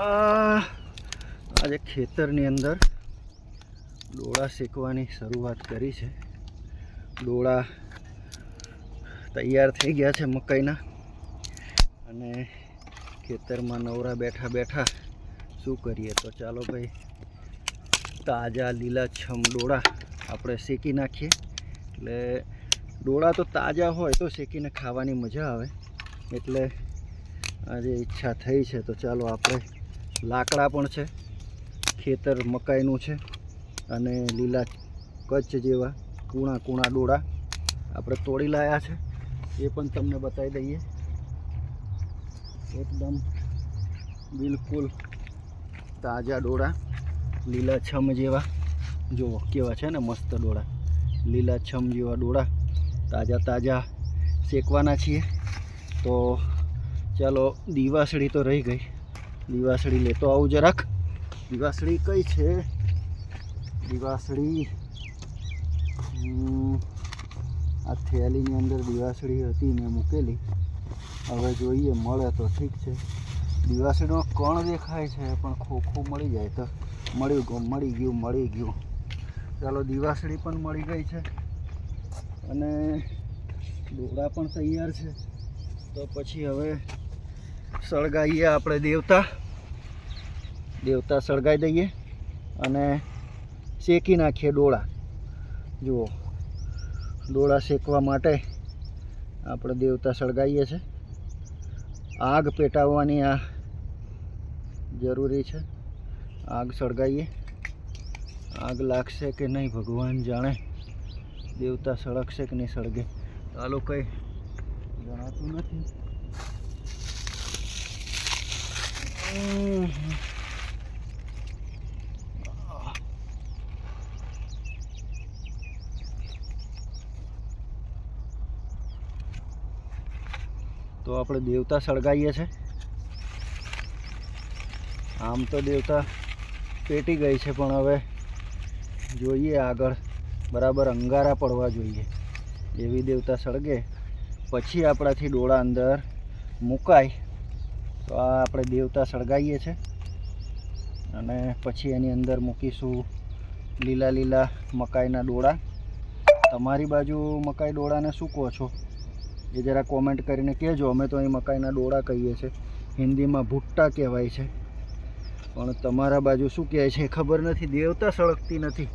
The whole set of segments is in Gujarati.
આજે ખેતરની અંદર ડોળા શેકવાની શરૂઆત કરી છે. ડોળા તૈયાર થઈ ગયા છે મકાઈના. અને ખેતરમાં નવરા બેઠા બેઠા શું કરીએ? તો ચાલો ભાઈ, તાજા લીલાછમ ડોળા આપણે શેકી નાખીએ. એટલે ડોળા તો તાજા હોય તો શેકીને ખાવાની મજા આવે. એટલે આજે ઈચ્છા થઈ છે. તો ચાલો આપણે લાકડા પણ છે, ખેતર મકાઈનું છે અને લીલા કચ્છ જેવા કૂણા કૂણા ડોળા આપણે તોડી લાયા છે. એ પણ તમને બતાવી દઈએ. એકદમ બિલકુલ તાજા ડોળા લીલાછમ જેવા. જુઓ કેવા છે ને મસ્ત ડોળા. લીલાછમ જેવા ડોળા. તાજા તાજા શેકવાના છીએ. તો ચાલો દીવાસળી તો રહી ગઈ. દીવાસળી લેતો આવું જરાક. દીવાસળી કઈ છે? દીવાસળી આ થેલીની અંદર દીવાસળી હતી મેં મૂકેલી. હવે જોઈએ, મળે તો ઠીક છે. દીવાસળીનો કણ દેખાય છે, પણ ખોખું મળી જાય તો મળ્યું ગયું, મળી ગયું મળી ગયું. ચાલો, દીવાસળી પણ મળી ગઈ છે. અને દોડા પણ તૈયાર છે. તો પછી હવે સળગાઈએ આપણે દેવતા. દેવતા સળગાવી દઈએ અને શેકી નાખીએ ડોળા. જુઓ, ડોળા શેકવા માટે આપણે દેવતા સળગાવીએ છે. આગ પેટાવવાની આ જરૂરી છે. આગ સળગાવીએ આગ લાગશે કે નહીં ભગવાન જાણે. દેવતા સળગશે કે નહીં સળગે. ચાલો કંઈ જણાતું નથી. તો આપણે દેવતા સળગાઈએ છે. આમ તો દેવતા પેટી ગઈ છે, પણ હવે જોઈએ આગળ. બરાબર અંગારા પડવા જોઈએ. એવી દેવતા સળગે. પછી આપણાથી ડોળા અંદર મુકાય. તો આ આપણે દેવતા સળગાવીએ છે. અને પછી એની અંદર મૂકીશું લીલા લીલા મકાઈના ડોળા. તમારી બાજુ મકાઈ ડોળાને શું કહો છો? એ જરા કોમેન્ટ કરીને કહેજો. અમે તો અહીં મકાઈના ડોળા કહીએ છીએ. હિન્દીમાં ભુટ્ટા કહેવાય છે. પણ તમારા બાજુ શું કહે છે ખબર નથી. દેવતા સળગતી નથી.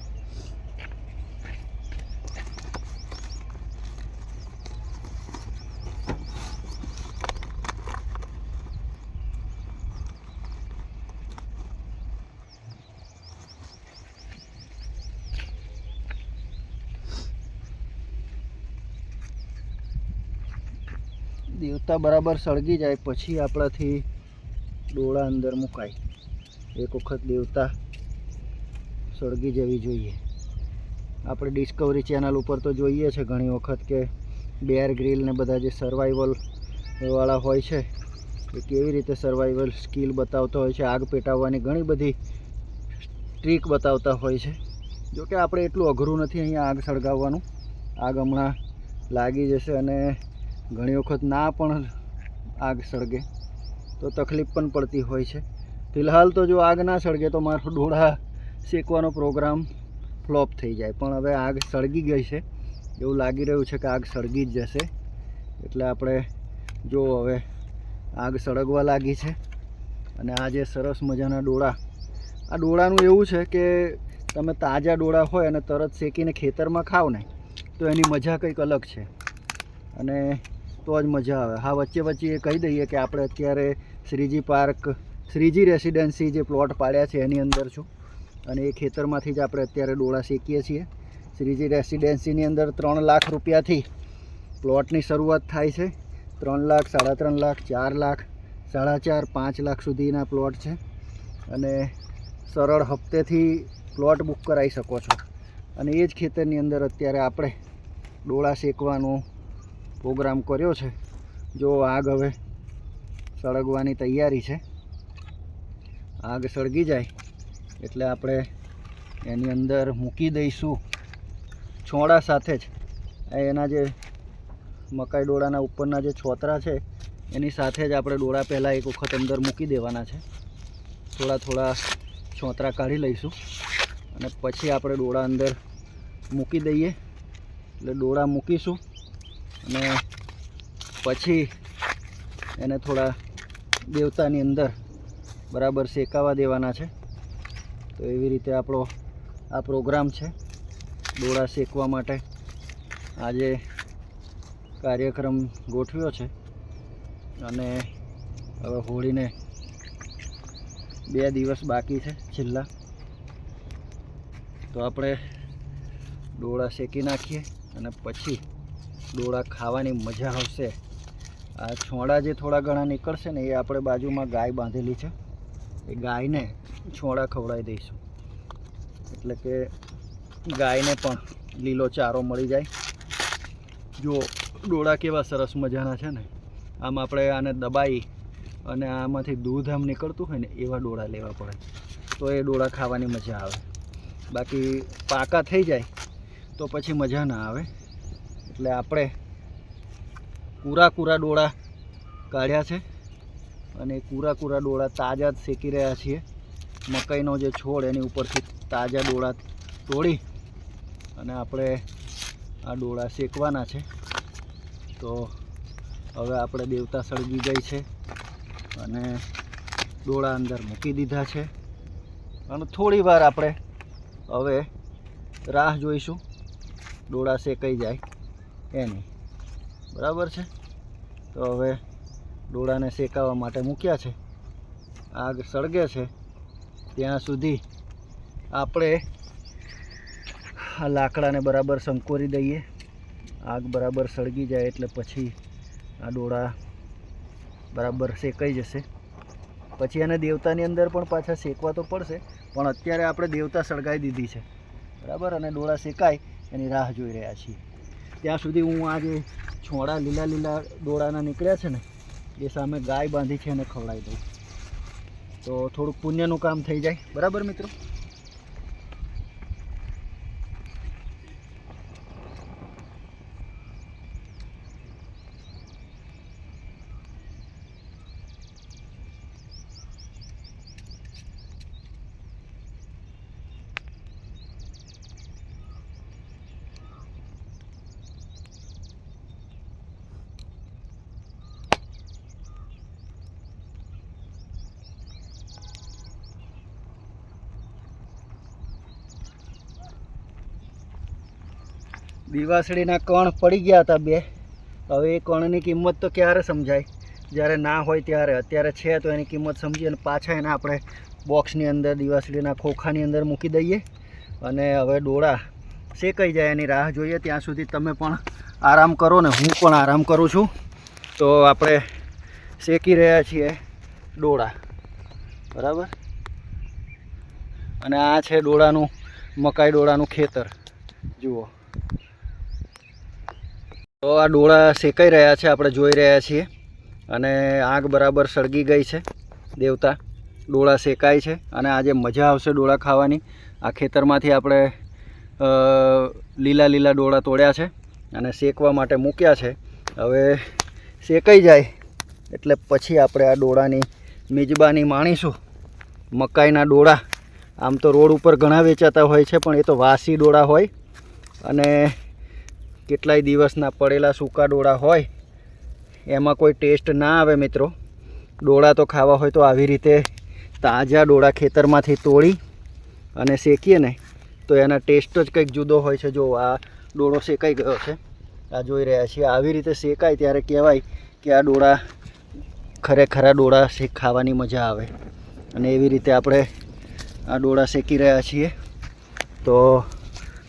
દેવતા બરાબર સળગી જાય, પછી આપણાથી ડોળા અંદર મુકાય. એક વખત દેવતા સળગી જવી જોઈએ. આપણે ડિસ્કવરી ચેનલ ઉપર તો જોઈએ છે ઘણી વખત કે બેર ગ્રીલ ને બધા જે સર્વાઈવલ વાળા હોય છે, એ કેવી રીતે સર્વાઈવલ સ્કિલ બતાવતા હોય છે, આગ પેટાવવાની ઘણી બધી ટ્રીક બતાવતા હોય છે. જોકે આપણે એટલું અઘરું નથી અહીંયા આગ સળગાવવાનું. આગ હમણાં લાગી જશે અને ઘણી વખત ના પણ આગ સળગે, તો તકલીફ પણ પડતી હોય છે. ફિલહાલ તો જો આગ ના સળગે તો મારો ડોળા શેકવાનો પ્રોગ્રામ ફ્લોપ થઈ જાય. પણ હવે આગ સળગી ગઈ છે. એવું લાગી રહ્યું છે કે આગ સળગી જ જશે. એટલે આપણે જો હવે આગ સળગવા લાગી છે. અને આ જે સરસ મજાના ડોળા, આ ડોળાનું એવું છે કે તમે તાજા ડોળા હોય અને તરત શેકીને ખેતરમાં ખાવ ને તો એની મજા કંઈક અલગ છે. અને તો જ મજા આવે. હા, વચ્ચે વચ્ચે એ કહી દઈએ કે આપણે અત્યારે શ્રીજી પાર્ક, શ્રીજી રેસિડેન્સી જે પ્લોટ પાડ્યા છે એની અંદર છું. અને એ ખેતરમાંથી જ આપણે અત્યારે ડોળા શેકીએ છીએ. શ્રીજી રેસિડેન્સીની અંદર ત્રણ લાખ રૂપિયાથી પ્લોટની શરૂઆત થાય છે. ત્રણ લાખ, સાડા ત્રણ લાખ, ચાર લાખ, સાડા ચાર, પાંચ લાખ સુધીના પ્લોટ છે. અને સરળ હપ્તેથી પ્લોટ બુક કરાવી શકો છો. અને એ જ ખેતરની અંદર અત્યારે આપણે ડોળા શેકવાનો પ્રોગ્રામ કર્યો છે. જો આગ હવે સળગવાની તૈયારી છે. આગ સળગી જાય એટલે આપણે એની અંદર મૂકી દઈશું છોડા સાથે જ. એના જે મકાઈ ડોળાના ઉપરના જે છોતરા છે, એની સાથે જ આપણે ડોળા પહેલાં એક વખત અંદર મૂકી દેવાના છે. થોડા થોડા છોતરા કાઢી લઈશું અને પછી આપણે ડોળા અંદર મૂકી દઈએ. એટલે ડોળા મૂકીશું. અને પછી એને થોડા દેવતાની અંદર બરાબર શેકાવા દેવાના છે. તો એવી રીતે આપણો આ પ્રોગ્રામ છે. દોડા શેકવા માટે આજે કાર્યક્રમ ગોઠવ્યો છે. અને હવે હોળીને બે દિવસ બાકી છે છેલ્લા. તો આપણે ડોળા શેકી નાખીએ અને પછી ડોળા ખાવાની મજા આવશે. આ છોડા જે થોડા ઘણા નીકળશે ને એ આપણે બાજુમાં ગાય બાંધેલી છે. એ ગાયને છોડા ખવડાવી દઈશું. એટલે કે ગાયને પણ લીલો ચારો મળી જાય. જો ડોળા કેવા સરસ મજાના છે ને. આમ આપણે આને દબાઈ અને આમાંથી દૂધ આમ નીકળતું હોય ને એવા ડોળા લેવા પડે. તો એ ડોળા ખાવાની મજા આવે. બાકી પાકા થઈ જાય તો પછી મજા ના આવે. એટલે આપણે કૂરા કૂરા ડોળા કાઢ્યા છે અને કૂરા કૂરા ડોળા તાજા જ શેકી રહ્યા છીએ. મકાઈનો જે છોડ એની ઉપરથી તાજા ડોળા તોડી અને આપણે આ ડોળા શેકવાના છે. તો હવે આપણે દેવતા સળગી ગઈ છે અને ડોળા અંદર મૂકી દીધા છે. અને થોડી વાર આપણે હવે રાહ જોઈશું ડોળા શેકાઈ જાય એની. બરાબર છે? તો હવે ડોળાને શેકાવા માટે મૂક્યા છે. આગ સળગે છે. ત્યાં સુધી આપણે આ લાકડાને બરાબર સંકોરી દઈએ. આગ બરાબર સળગી જાય એટલે પછી આ ડોળા બરાબર શેકાઈ જશે. પછી એને દેવતાની અંદર પણ પાછા શેકવા તો પડશે, પણ અત્યારે આપણે દેવતા સળગાવી દીધી છે. બરાબર? અને ડોળા શેકાય, એની રાહ જોઈ રહ્યા છીએ. ત્યાં સુધી હું આ જે છોડા લીલા લીલા ડોળાના નીકળ્યા છે ને, એ સામે ગાય બાંધી છે એને ખવડાવી દઉં. તો થોડુંક પુણ્યનું કામ થઈ જાય. બરાબર મિત્રો? દિવાસળીના કણ પડી ગયા હતા બે. હવે એ કણની કિંમત તો ક્યારે સમજાય? જ્યારે ના હોય ત્યારે. અત્યારે છે તો એની કિંમત સમજી અને પાછા એને આપણે બોક્સની અંદર, દિવાસળીના ખોખાની અંદર મૂકી દઈએ. અને હવે ડોળા શેકાઈ જાય એની રાહ જોઈએ. ત્યાં સુધી તમે પણ આરામ કરો ને હું પણ આરામ કરું છું. તો આપણે શેકી રહ્યા છીએ ડોળા. બરાબર? અને આ છે ડોળાનું, મકાઈ ડોળાનું ખેતર. જુઓ. તો આ ડોળા શેકાઈ રહ્યા છે, આપણે જોઈ રહ્યા છીએ. અને આગ બરાબર સળગી ગઈ છે, દેવતા. ડોળા શેકાય છે અને આજે મજા આવશે ડોળા ખાવાની. આ ખેતરમાંથી આપણે લીલા લીલા ડોળા તોડ્યા છે અને શેકવા માટે મૂક્યા છે. હવે શેકાઈ જાય એટલે પછી આપણે આ ડોળાની મિજબાની માણીશું. મકાઈના ડોળા. આમ તો રોડ ઉપર ઘણા વેચાતા હોય છે, પણ એ તો વાસી ડોળા હોય. અને કેટલાય દિવસના પડેલા સૂકા ડોળા હોય, એમાં કોઈ ટેસ્ટ ના આવે મિત્રો. ડોળા તો ખાવા હોય તો આવી રીતે તાજા ડોળા ખેતરમાંથી તોડી અને શેકીએ ને, તો એના ટેસ્ટ જ કંઈક જુદો હોય છે. જો આ ડોળો શેકાઈ ગયો છે, આ જોઈ રહ્યા છીએ. આવી રીતે શેકાય ત્યારે કહેવાય કે આ ડોળા ખરેખરા ડોળા શેક ખાવાની મજા આવે. અને એવી રીતે આપણે આ ડોળા શેકી રહ્યા છીએ. તો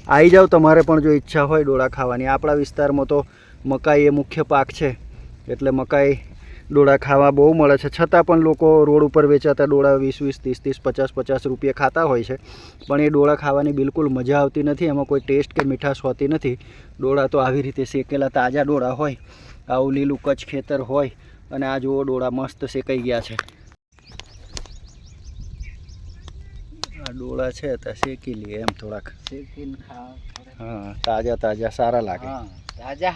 આવી જાઓ તમારે પણ જો ઈચ્છા હોય ડોળા ખાવાની. આપણા વિસ્તારમાં તો મકાઈ એ મુખ્ય પાક છે. એટલે મકાઈ, ડોળા ખાવા બહુ મળે છે. છતાં પણ લોકો રોડ ઉપર વેચાતા ડોળા વીસ વીસ, ત્રીસ ત્રીસ, પચાસ પચાસ રૂપિયા ખાતા હોય છે. પણ એ ડોળા ખાવાની બિલકુલ મજા આવતી નથી. એમાં કોઈ ટેસ્ટ કે મીઠાશ હોતી નથી. ડોળા તો આવી રીતે શેકેલા તાજા ડોળા હોય. આવું લીલું કચ્છ ખેતર હોય અને આ જુઓ ડોળા મસ્ત શેકાઈ ગયા છે. આ ડોળા છે તો શેકી લઈએ એમ થોડાક. શેકીને ખાવા હા તાજા તાજા સારા લાગે. તાજા